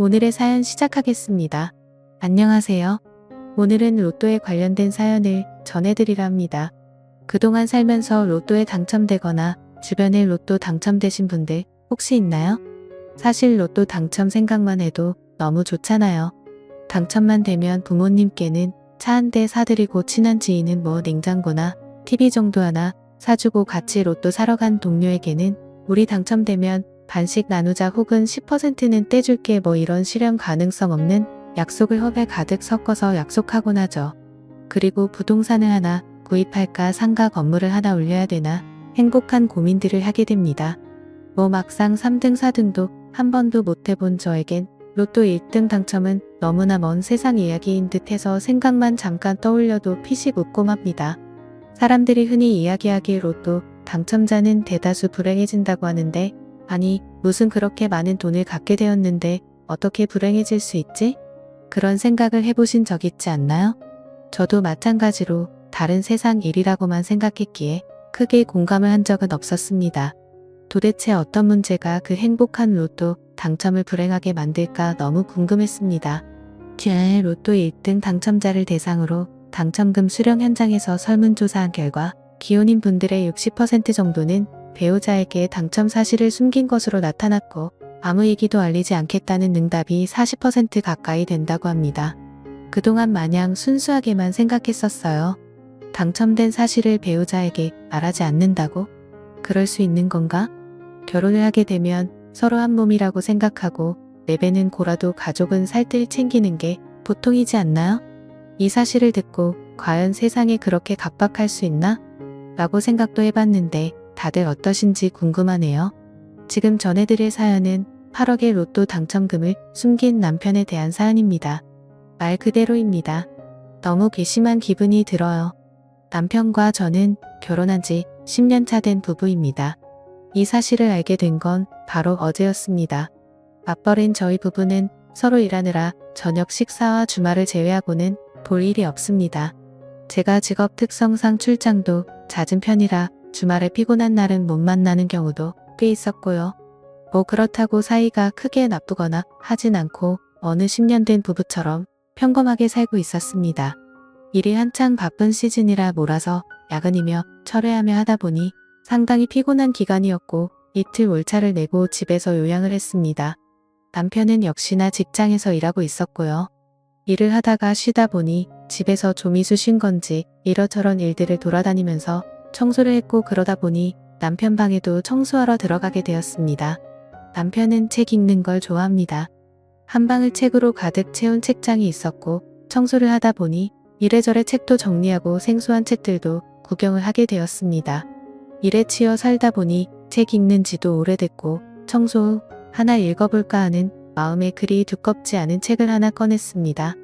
오늘의 사연 시작하겠습니다. 안녕하세요. 오늘은 로또에 관련된 사연을 전해드리려 합니다. 그동안 살면서 로또에 당첨되거나 주변에 로또 당첨되신 분들 혹시 있나요? 사실 로또 당첨 생각만 해도 너무 좋잖아요. 당첨만 되면 부모님께는 차 한 대 사드리고 친한 지인은 뭐 냉장고나 TV 정도 하나 사주고 같이 로또 사러 간 동료에게는 우리 당첨되면 반씩 나누자 혹은 10%는 떼줄게 뭐 이런 실현 가능성 없는 약속을 허에 가득 섞어서 약속하곤 하죠. 그리고 부동산을 하나 구입할까 상가 건물을 하나 올려야 되나 행복한 고민들을 하게 됩니다. 뭐 막상 3등 4등도 한 번도 못 해본 저에겐 로또 1등 당첨은 너무나 먼 세상 이야기인 듯 해서 생각만 잠깐 떠올려도 피식 웃고 맙니다. 사람들이 흔히 이야기하기에 로또 당첨자는 대다수 불행해진다고 하는데 아니 무슨 그렇게 많은 돈을 갖게 되었는데 어떻게 불행해질 수 있지? 그런 생각을 해보신 적 있지 않나요? 저도 마찬가지로 다른 세상 일이라고만 생각했기에 크게 공감을 한 적은 없었습니다. 도대체 어떤 문제가 그 행복한 로또 당첨을 불행하게 만들까 너무 궁금했습니다. 제 로또 1등 당첨자를 대상으로 당첨금 수령 현장에서 설문조사한 결과 기혼인 분들의 60% 정도는 배우자에게 당첨 사실을 숨긴 것으로 나타났고 아무 얘기도 알리지 않겠다는 응답이 40% 가까이 된다고 합니다. 그동안 마냥 순수하게만 생각했었어요. 당첨된 사실을 배우자에게 말하지 않는다고? 그럴 수 있는 건가? 결혼을 하게 되면 서로 한 몸이라고 생각하고 내 배는 고라도 가족은 살뜰 챙기는 게 보통이지 않나요? 이 사실을 듣고 과연 세상에 그렇게 각박할 수 있나? 라고 생각도 해봤는데 다들 어떠신지 궁금하네요. 지금 전해드릴 사연은 8억의 로또 당첨금을 숨긴 남편에 대한 사연입니다. 말 그대로입니다. 너무 괘씸한 기분이 들어요. 남편과 저는 결혼한 지 10년 차 된 부부입니다. 이 사실을 알게 된 건 바로 어제였습니다. 맞벌인 저희 부부는 서로 일하느라 저녁 식사와 주말을 제외하고는 볼 일이 없습니다. 제가 직업 특성상 출장도 잦은 편이라 주말에 피곤한 날은 못 만나는 경우도 꽤 있었고요. 뭐 그렇다고 사이가 크게 나쁘거나 하진 않고 어느 10년 된 부부처럼 평범하게 살고 있었습니다. 일이 한창 바쁜 시즌이라 몰아서 야근이며 철회하며 하다 보니 상당히 피곤한 기간이었고 이틀 월차를 내고 집에서 요양을 했습니다. 남편은 역시나 직장에서 일하고 있었고요. 일을 하다가 쉬다 보니 집에서 조미수 쉰 건지 이러저런 일들을 돌아다니면서 청소를 했고 그러다 보니 남편 방에도 청소하러 들어가게 되었습니다. 남편은 책 읽는 걸 좋아합니다. 한 방을 책으로 가득 채운 책장이 있었고 청소를 하다 보니 이래저래 책도 정리하고 생소한 책들도 구경을 하게 되었습니다. 일에 치여 살다 보니 책 읽는 지도 오래됐고 청소 후 하나 읽어볼까 하는 마음에 그리 두껍지 않은 책을 하나 꺼냈습니다.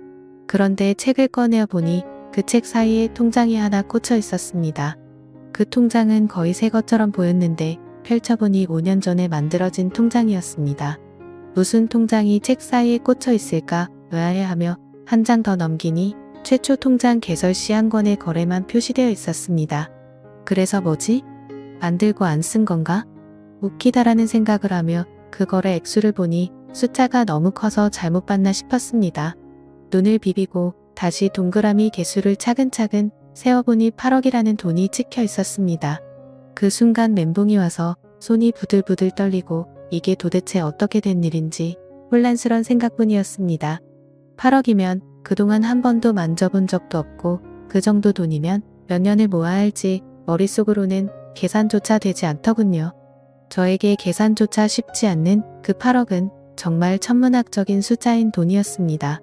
그런데 책을 꺼내어 보니 그 책 사이에 통장이 하나 꽂혀 있었습니다. 그 통장은 거의 새 것처럼 보였는데 펼쳐보니 5년 전에 만들어진 통장이었습니다. 무슨 통장이 책 사이에 꽂혀 있을까 의아해하며 한 장 더 넘기니 최초 통장 개설 시 한 권의 거래만 표시되어 있었습니다. 그래서 뭐지? 만들고 안 쓴 건가? 웃기다라는 생각을 하며 그 거래 액수를 보니 숫자가 너무 커서 잘못 봤나 싶었습니다. 눈을 비비고 다시 동그라미 개수를 차근차근 세어보니 8억이라는 돈이 찍혀 있었습니다. 그 순간 멘붕이 와서 손이 부들부들 떨리고 이게 도대체 어떻게 된 일인지 혼란스런 생각뿐이었습니다. 8억이면 그동안 한 번도 만져본 적도 없고 그 정도 돈이면 몇 년을 모아야 할지 머릿속으로는 계산조차 되지 않더군요. 저에게 계산조차 쉽지 않는 그 8억은 정말 천문학적인 숫자인 돈이었습니다.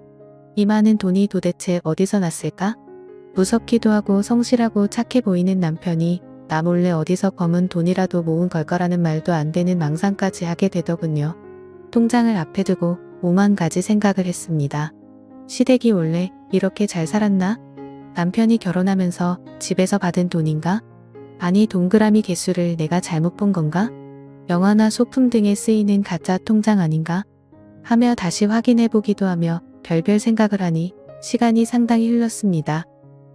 이 많은 돈이 도대체 어디서 났을까? 무섭기도 하고 성실하고 착해 보이는 남편이 나 몰래 어디서 검은 돈이라도 모은 걸 거라는 말도 안 되는 망상까지 하게 되더군요. 통장을 앞에 두고 오만 가지 생각을 했습니다. 시댁이 원래 이렇게 잘 살았나? 남편이 결혼하면서 집에서 받은 돈인가? 아니 동그라미 개수를 내가 잘못 본 건가? 영화나 소품 등에 쓰이는 가짜 통장 아닌가? 하며 다시 확인해 보기도 하며 별별 생각을 하니 시간이 상당히 흘렀습니다.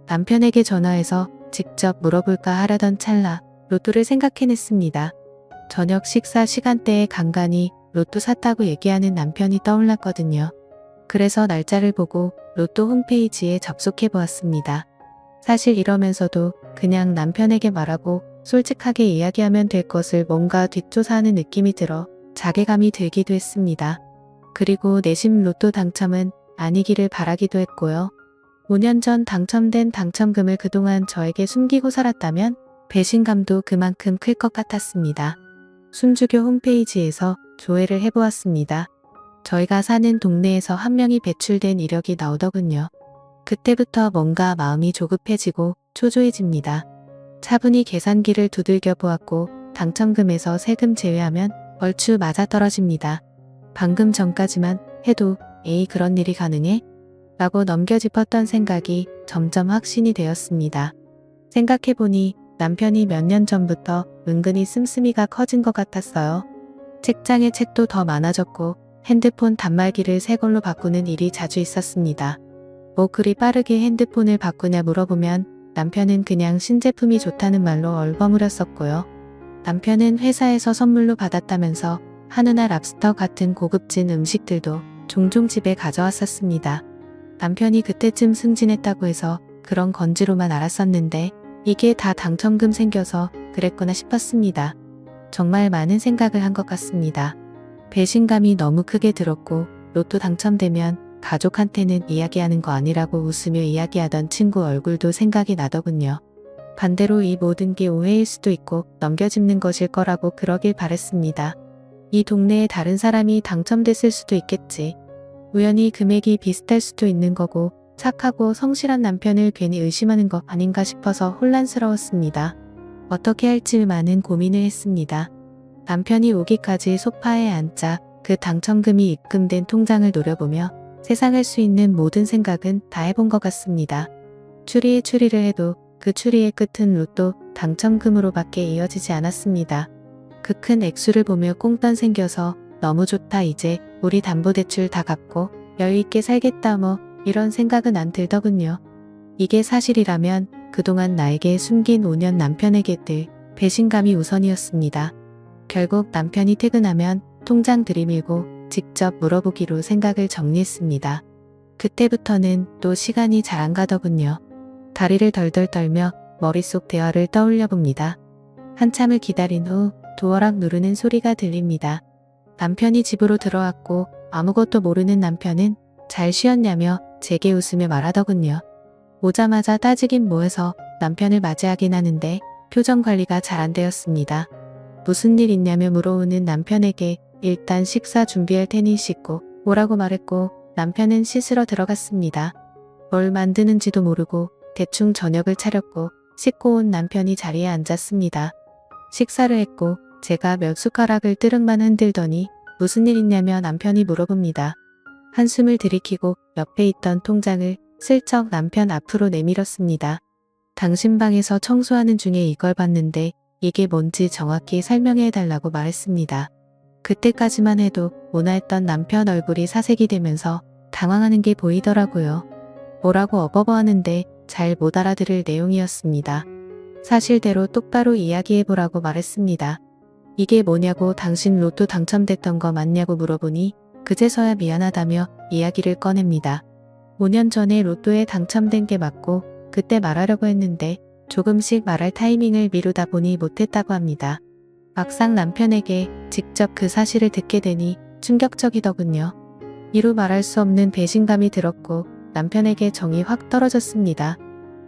남편에게 전화해서 직접 물어볼까 하려던 찰나 로또를 생각해냈습니다. 저녁 식사 시간대에 간간히 로또 샀다고 얘기하는 남편이 떠올랐거든요. 그래서 날짜를 보고 로또 홈페이지에 접속해 보았습니다. 사실 이러면서도 그냥 남편에게 말하고 솔직하게 이야기하면 될 것을 뭔가 뒷조사하는 느낌이 들어 자괴감이 들기도 했습니다. 그리고 내심 로또 당첨은 아니기를 바라기도 했고요. 5년 전 당첨된 당첨금을 그동안 저에게 숨기고 살았다면 배신감도 그만큼 클 것 같았습니다. 순주교 홈페이지에서 조회를 해보았습니다. 저희가 사는 동네에서 한 명이 배출된 이력이 나오더군요. 그때부터 뭔가 마음이 조급해지고 초조해집니다. 차분히 계산기를 두들겨 보았고 당첨금에서 세금 제외하면 얼추 맞아떨어집니다. 방금 전까지만 해도 에이 그런 일이 가능해? 라고 넘겨짚었던 생각이 점점 확신이 되었습니다. 생각해보니 남편이 몇 년 전부터 은근히 씀씀이가 커진 것 같았어요. 책장에 책도 더 많아졌고 핸드폰 단말기를 새 걸로 바꾸는 일이 자주 있었습니다. 뭐 그리 빠르게 핸드폰을 바꾸냐 물어보면 남편은 그냥 신제품이 좋다는 말로 얼버무렸었고요. 남편은 회사에서 선물로 받았다면서 한우나 랍스터 같은 고급진 음식들도 종종 집에 가져왔었습니다. 남편이 그때쯤 승진했다고 해서 그런 건지로만 알았었는데 이게 다 당첨금 생겨서 그랬구나 싶었습니다. 정말 많은 생각을 한 것 같습니다. 배신감이 너무 크게 들었고 로또 당첨되면 가족한테는 이야기하는 거 아니라고 웃으며 이야기하던 친구 얼굴도 생각이 나더군요. 반대로 이 모든 게 오해일 수도 있고 넘겨짚는 것일 거라고 그러길 바랬습니다. 이 동네에 다른 사람이 당첨됐을 수도 있겠지. 우연히 금액이 비슷할 수도 있는 거고 착하고 성실한 남편을 괜히 의심하는 것 아닌가 싶어서 혼란스러웠습니다. 어떻게 할지 많은 고민을 했습니다. 남편이 오기까지 소파에 앉아 그 당첨금이 입금된 통장을 노려보며 세상할 수 있는 모든 생각은 다 해본 것 같습니다. 추리에 추리를 해도 그 추리의 끝은 로또 당첨금으로밖에 이어지지 않았습니다. 그 큰 액수를 보며 꽁돈 생겨서 너무 좋다 이제 우리 담보대출 다 갚고 여유있게 살겠다 뭐 이런 생각은 안 들더군요. 이게 사실이라면 그동안 나에게 숨긴 5년 남편에게 들 배신감이 우선이었습니다. 결국 남편이 퇴근하면 통장 들이밀고 직접 물어보기로 생각을 정리했습니다. 그때부터는 또 시간이 잘 안 가더군요. 다리를 덜덜 떨며 머릿속 대화를 떠올려 봅니다. 한참을 기다린 후 도어락 누르는 소리가 들립니다. 남편이 집으로 들어왔고 아무것도 모르는 남편은 잘 쉬었냐며 제게 웃으며 말하더군요. 오자마자 따지긴 뭐해서 남편을 맞이하긴 하는데 표정 관리가 잘 안 되었습니다. 무슨 일 있냐며 물어오는 남편에게 일단 식사 준비할 테니 씻고 오라고 말했고 남편은 씻으러 들어갔습니다. 뭘 만드는지도 모르고 대충 저녁을 차렸고 씻고 온 남편이 자리에 앉았습니다. 식사를 했고 제가 몇 숟가락을 뜨릉만 흔들더니 무슨 일 있냐며 남편이 물어봅니다. 한숨을 들이키고 옆에 있던 통장을 슬쩍 남편 앞으로 내밀었습니다. 당신 방에서 청소하는 중에 이걸 봤는데 이게 뭔지 정확히 설명해 해달라고 말했습니다. 그때까지만 해도 온화했던 남편 얼굴이 사색이 되면서 당황하는 게 보이더라고요. 뭐라고 어버버 하는데 잘 못 알아들을 내용이었습니다. 사실대로 똑바로 이야기해보라고 말했습니다. 이게 뭐냐고 당신 로또 당첨됐던 거 맞냐고 물어보니 그제서야 미안하다며 이야기를 꺼냅니다. 5년 전에 로또에 당첨된 게 맞고 그때 말하려고 했는데 조금씩 말할 타이밍을 미루다 보니 못했다고 합니다. 막상 남편에게 직접 그 사실을 듣게 되니 충격적이더군요. 이루 말할 수 없는 배신감이 들었고 남편에게 정이 확 떨어졌습니다.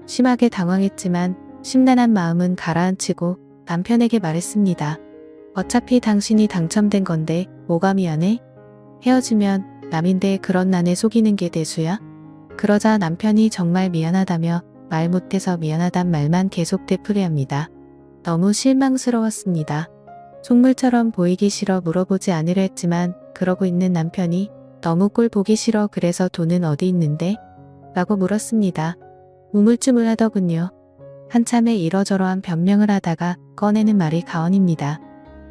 심하게 당황했지만 심란한 마음은 가라앉히고 남편에게 말했습니다. 어차피 당신이 당첨된 건데 뭐가 미안해? 헤어지면 남인데 그런 난에 속이는 게 대수야? 그러자 남편이 정말 미안하다며 말 못해서 미안하단 말만 계속 되풀이합니다. 너무 실망스러웠습니다. 속물처럼 보이기 싫어 물어보지 않으려 했지만 그러고 있는 남편이 너무 꼴 보기 싫어 그래서 돈은 어디 있는데? 라고 물었습니다. 우물쭈물하더군요. 한참에 이러저러한 변명을 하다가 꺼내는 말이 가언입니다.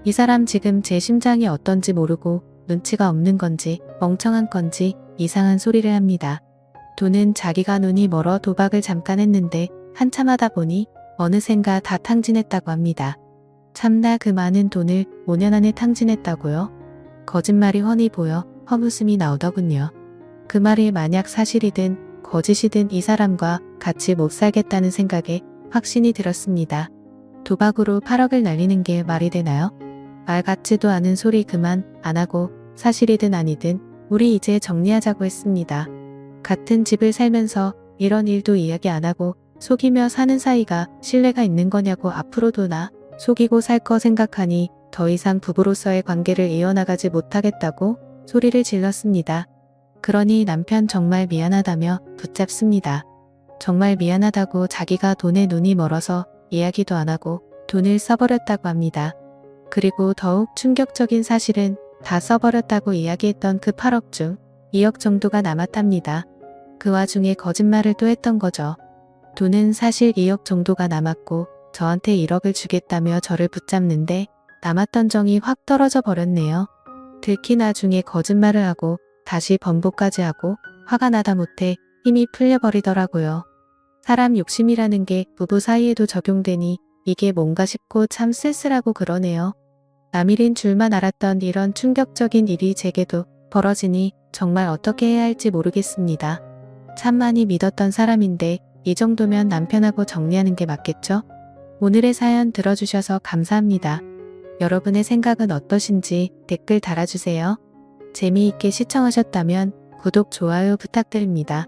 이 사람 지금 제 심장이 어떤지 모르고 눈치가 없는 건지 멍청한 건지 이상한 소리를 합니다. 돈은 자기가 눈이 멀어 도박을 잠깐 했는데 한참 하다 보니 어느샌가 다 탕진했다고 합니다. 참나 그 많은 돈을 5년 안에 탕진했다고요? 거짓말이 훤히 보여 헛웃음이 나오더군요. 그 말이 만약 사실이든 거짓이든 이 사람과 같이 못 살겠다는 생각에 확신이 들었습니다. 도박으로 8억을 날리는 게 말이 되나요? 말 같지도 않은 소리 그만 안 하고 사실이든 아니든 우리 이제 정리하자고 했습니다. 같은 집을 살면서 이런 일도 이야기 안 하고 속이며 사는 사이가 신뢰가 있는 거냐고 앞으로도 나 속이고 살 거 생각하니 더 이상 부부로서의 관계를 이어나가지 못하겠다고 소리를 질렀습니다. 그러니 남편 정말 미안하다며 붙잡습니다. 정말 미안하다고 자기가 돈에 눈이 멀어서 이야기도 안 하고 돈을 써버렸다고 합니다. 그리고 더욱 충격적인 사실은 다 써버렸다고 이야기했던 그 8억 중 2억 정도가 남았답니다. 그 와중에 거짓말을 또 했던 거죠. 돈은 사실 2억 정도가 남았고 저한테 1억을 주겠다며 저를 붙잡는데 남았던 정이 확 떨어져 버렸네요. 들키 나중에 거짓말을 하고 다시 번복까지 하고 화가 나다 못해 힘이 풀려버리더라고요. 사람 욕심이라는 게 부부 사이에도 적용되니 이게 뭔가 싶고 참 쓸쓸하고 그러네요. 남일인 줄만 알았던 이런 충격적인 일이 제게도 벌어지니 정말 어떻게 해야 할지 모르겠습니다. 참 많이 믿었던 사람인데 이 정도면 남편하고 정리하는 게 맞겠죠? 오늘의 사연 들어주셔서 감사합니다. 여러분의 생각은 어떠신지 댓글 달아주세요. 재미있게 시청하셨다면 구독, 좋아요 부탁드립니다.